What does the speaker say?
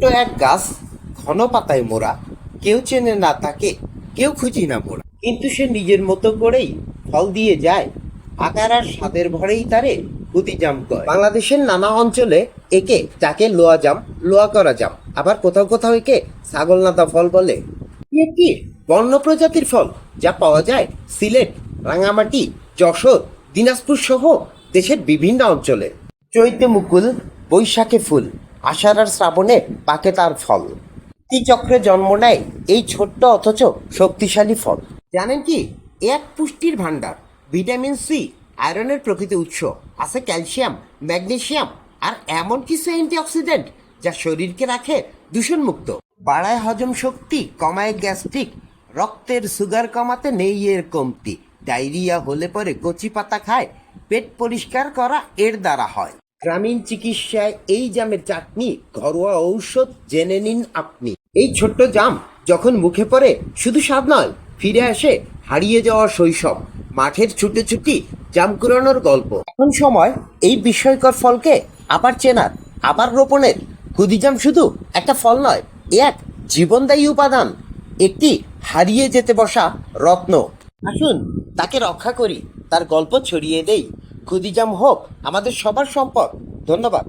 ছোট্ট এক গাছ, ঘন পাতায় মোড়া। কেউ চেনে না তাকে, কেউ খুঁজি না মোড়া। কিন্তু সে নিজের মতো করেই ফল দিয়ে যায়। আকার আর স্বাদের ভরেই তারে জাম কয়। বাংলাদেশের নানা অঞ্চলে একে যাকে লোয়া জাম, লোয়া করা জাম। আবার কোথাও কোথাও একে ছাগলনাদা ফল বলে। একটি বন্য প্রজাতির ফল, যা পাওয়া যায় সিলেট, রাঙামাটি, যশোর দিনাজপুর সহ দেশের বিভিন্ন অঞ্চলে। চৈতে মুকুল, বৈশাখে ফুল। আষাঢ় আর শ্রাবণে পাকে তার ফল। চক্রে জন্ম নেয় এই ছোট্ট অথচ শক্তিশালী ফল। জানেন কি? এক পুষ্টির ভাণ্ডার। ভিটামিন সি আয়রনের প্রকৃত উৎস। আছে ক্যালসিয়াম ম্যাগনেশিয়াম আর এমন কিছু অ্যান্টিঅক্সিডেন্ট যা শরীরকে রাখে দূষণমুক্ত। বাড়ায় হজম শক্তি, কমায় গ্যাস্ট্রিক। রক্তের সুগার কমাতে নেই এর কমতি। ডায়রিয়া হলে পরে কচি পাতা খায়। পেট পরিষ্কার করা এর দ্বারা হয়। গ্রামীণ চিকিৎসায় এই জামের চাটনি ঘরোয়া ঔষধ জেনে নিন আপনি। এই ছোট্ট জাম যখন মুখে পড়ে, শুধু স্বাদ নয়, ফিরে আসে হারিয়ে যাওয়া শৈশব, মাঠের ছুটোছুটি জাম কুড়ানোর গল্প। এখন সময় এই বিস্ময়কর ফলকে আবার চেনার, আবার রোপণের। ক্ষুদিজাম শুধু একটা ফল নয়, এ এক জীবনদায়ী উপাদান। একটি হারিয়ে যেতে বসা রত্ন। আসুন তাকে রক্ষা করি, তার গল্প ছড়িয়ে দেই। ক্ষুদিজাম হোক আমাদের সবার সম্পদ। ধন্যবাদ।